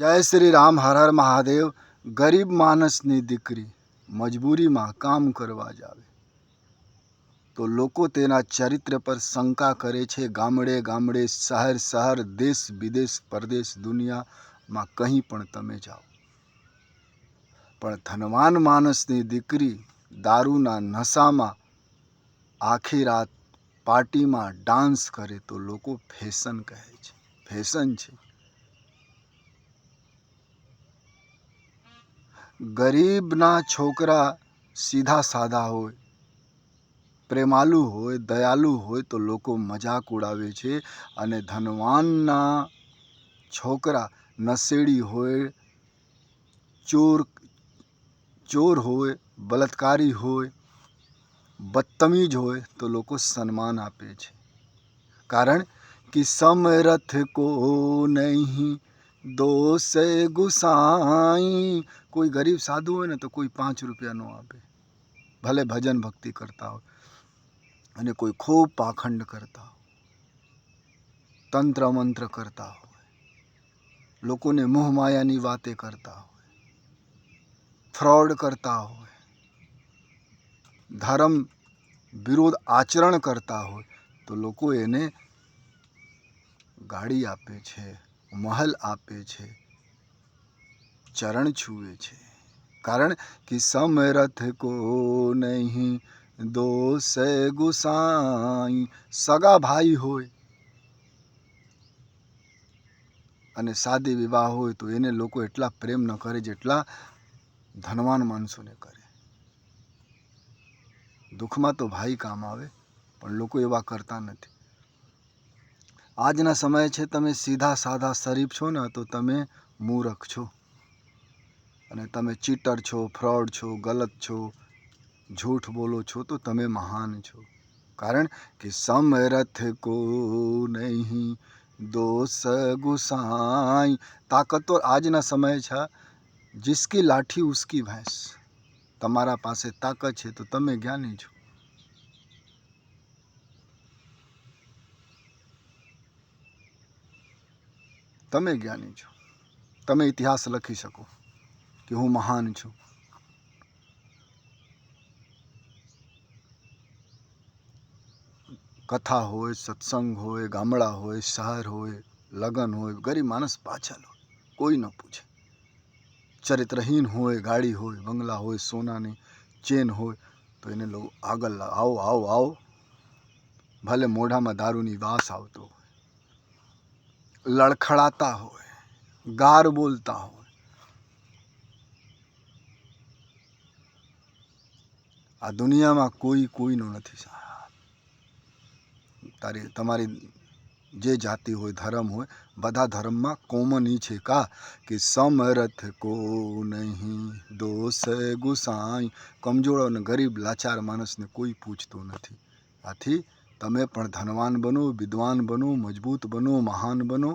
જય શ્રી રામ, હર હર મહાદેવ. ગરીબ માણસની દીકરી મજબૂરીમાં કામ કરવા જાવે તો લોકો તેના ચરિત્ર પર શંકા કરે છે, ગામડે ગામડે, શહેર શહેર, દેશ વિદેશ, પરદેશ દુનિયામાં કંઈ પણ તમે જાઓ. પણ ધનવાન માણસની દીકરી દારૂના નશામાં આખી રાત પાર્ટીમાં ડાન્સ કરે તો લોકો ફેશન કહે છે, ફેશન છે. ગરીબના છોકરા સીધા સાદા હોય. પ્રેમાલુ હોય, દયાલુ હોય તો લોકો મજાક ઉડાવે છે અને ધનવાનના છોકરા નશેડી હોય, ચોર ચોર હોય, બળાત્કારી હોય, બદતમીજ હોય તો લોકો સન્માન આપે છે. કારણ કે સમરથ કો નહીં દોષ ગુસાઈ. કોઈ ગરીબ સાધુ હોય ને તો કોઈ પાંચ રૂપિયા ન આપે. ભલે ભજન ભક્તિ કરતા હોય અને કોઈ ખૂબ પાખંડ કરતા હોય. તંત્ર મંત્ર કરતા હોય. લોકોને મોહમાયાની વાતે કરતા હોય. ફ્રોડ કરતા હોય. ધર્મ વિરોધ આચરણ કરતા હોય તો લોકો એને ગાડી આપે છે. મહલ આપે છે, ચરણ છૂએ છે. કારણ કે સમરથ કો નહીં, દોષ ગુસાઈ, સગા ભાઈ હોય. અને શાદી વિવાહ હોય તો એને લોકો એટલા પ્રેમ ન કરે જેટલા ધનવાન માણસોને કરે. દુઃખમાં તો ભાઈ કામ આવે, પણ લોકો એવા કરતા નથી. આજના સમયે છે, તમે સીધા સાધા શરીફ છો ને, તો તમે મૂરખ છો. અને તમે ચીટર છો, ફ્રોડ છો, ગલત છો, જૂઠ બોલો છો, તો તમે મહાન છો. કારણ કે સમરથ કો નહીં, દોષ ગુસાઈ. તાકતવર આજના સમયે છે જિસકી લાઠી, ઉસકી ભેંસ. તમારા પાસે તાકાત છે, તો તમે જ્ઞાની છો. તમે જ્ઞાની છો. તમે ઇતિહાસ લખી શકો કે હું મહાન છું. કથા હોય, સત્સંગ હોય, ગામડા હોય, શહેર હોય, લગ્ન હોય, ગરીબ માણસ પાછળ હોય. કોઈ ન પૂછે. ચરિત્રહીન હોય, ગાડી હોય, બંગલા હોય, સોનાની ચેન હોય, તો એને લોકો આગળ આવો આવો આવો. ભલે મોઢામાં દારૂની વાસ આવતો હોય. લડખડાતા હોય ગાર બોલતા હોય આ દુનિયામાં કોઈ કોઈનો નથી સાહેબ તારી તમારી જે જાતિ હોય ધર્મ હોય બધા ધર્મમાં કોમન ઈ છે કા કે સમરથ કો નહીં દોષ ગુસાઈ કમજોર અને ગરીબ લાચાર માણસને કોઈ પૂછતો નથી આથી તમે પણ ધનવાન બનો વિદ્વાન બનો મજબૂત બનો મહાન બનો.